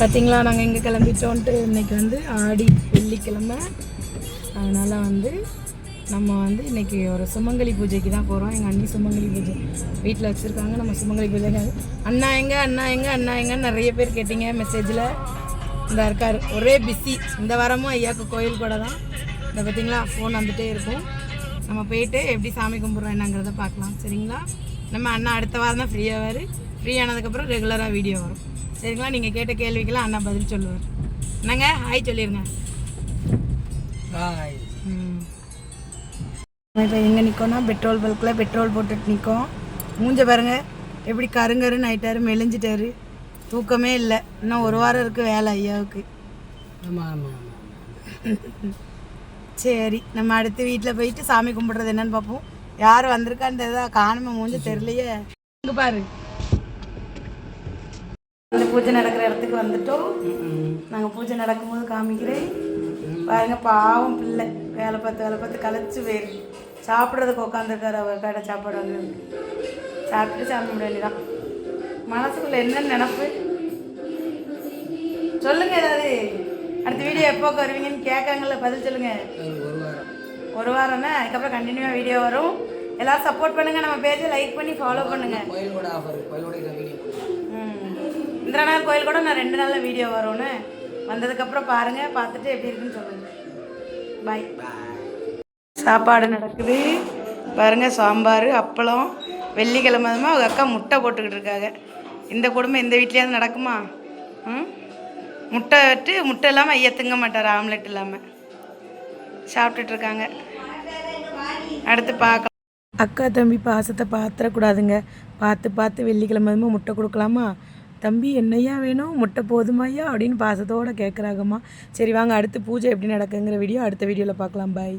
பார்த்தீங்களா நாங்கள் எங்கே கிளம்பிட்டோன்ட்டு இன்றைக்கி வந்து ஆடி வெள்ளிக்கிழமை. அதனால் வந்து நம்ம வந்து இன்னைக்கு ஒரு சுமங்கலி பூஜைக்கு தான் போகிறோம் எங்கள் அண்ணி சுமங்கலி பூஜை வீட்டில் வச்சுருக்காங்க. நம்ம சுமங்கலி பூஜை அண்ணா எங்க அண்ணா எங்க அண்ணா எங்கன்னு நிறைய பேர் கேட்டீங்க மெசேஜில் இந்த இருக்கார். ஒரே பிஸி இந்த வாரமும் ஐயாவுக்கு கோயில் கூட தான். இந்த பார்த்தீங்களா ஃபோன் வந்துகிட்டே இருக்கும். நம்ம போயிட்டு எப்படி சாமி கும்பிட்றோம் என்னங்கிறத பார்க்கலாம். சரிங்களா? நம்ம அண்ணா அடுத்த வாரம் தான் ஃப்ரீயாவார் ஃப்ரீ ஆனதுக்கப்புறம் ரெகுலராக வீடியோ வரும். சரிங்களா? நீங்கள் கேட்ட கேள்விக்கெல்லாம் அண்ணா பதில் சொல்லுவார். என்னங்க? ஹாய் சொல்லிடுங்க பாய் ம். இப்போ எங்கே நிற்கோன்னா பெட்ரோல் பல்கில் பெட்ரோல் போட்டுட்டு நிற்கோம் மூஞ்ச பாருங்க. எப்படி கருங்கருன்னு ஆயிட்டாரு மெலிஞ்சிட்டாரு. தூக்கமே இல்லை. இன்னும் ஒரு வாரம் இருக்குது வேலை ஐயாவுக்கு. ஆமாம் ஆமாம் ஆமாம் சரி நம்ம அடுத்து வீட்டில் போயிட்டு சாமி கும்பிட்றது என்னன்னு பார்ப்போம் யார் வந்திருக்கான்னு தெரியுதா? காணுமே மூஞ்ச தெரியலையே. இங்க பாரு. இந்த பூஜை நடக்கிற இடத்துக்கு வந்துட்டோம். நாங்கள் பூஜை நடக்கும்போது காமிக்கிறேன். பாருங்க பாவம் பிள்ளை. வேலை பார்த்து வேலை பார்த்து களைச்சு போயிரு. சாப்பிட்றதுக்கு உட்காந்துருக்காரு அவர் கடை சாப்பாடு வந்து சாப்பிட்டு சாமி கும்பிட வேண்டியதான் மனசுக்குள்ள என்ன நினப்பு? சொல்லுங்க ஏதாவது அடுத்த வீடியோ எப்போ வருவீங்கன்னு கேட்காங்கல்ல பதில் சொல்லுங்க. ஒரு ஒரு வாரம் ஒரு வாரம்னா அதுக்கப்புறம் கண்டினியூவாக வீடியோ வரும். எல்லாரும் சப்போர்ட் பண்ணுங்க. நம்ம பேஜை லைக் பண்ணி ஃபாலோ பண்ணுங்க. கோயிலோட ஆஃபர் கோயிலோட நான் வீடியோ போடுவேன் ம். இந்திரநாள் கோயில் கூட நான் ரெண்டு நாளில் வீடியோ வரும்னு வந்ததுக்கப்புறம் பாருங்கள் பார்த்துட்டு எப்படி இருக்குன்னு சொல்லுங்கள் பாய் சாப்பாடு நடக்குது. பாருங்க சாம்பார் அப்பளம் வெள்ளிக்கிழமைமா அவங்க அக்கா முட்டை போட்டுக்கிட்டு இருக்காங்க. இந்த குடும்பம் இந்த வீட்லேயாவது நடக்குமா? ம்? முட்டை விட்டு முட்டை இல்லாமல் ஐயா திங்க மாட்டார் ஆம்லெட் இல்லாமல் சாப்பிட்டுட்டு இருக்காங்க. அடுத்து பார்க்கலாம். அக்கா தம்பி பாசத்தை பாத்திரக்கூடாதுங்க. பார்த்து பார்த்து வெள்ளிக்கிழமை முட்டை கொடுக்கலாமா? தம்பி என்னையா வேணும்? முட்டை போதுமாய்யா அப்படின்னு பாசத்தோடு கேட்குறாங்கம்மா சரி வாங்க அடுத்து பூஜை எப்படி நடக்குங்கிற வீடியோ அடுத்த வீடியோவில் பார்க்கலாம் பாய்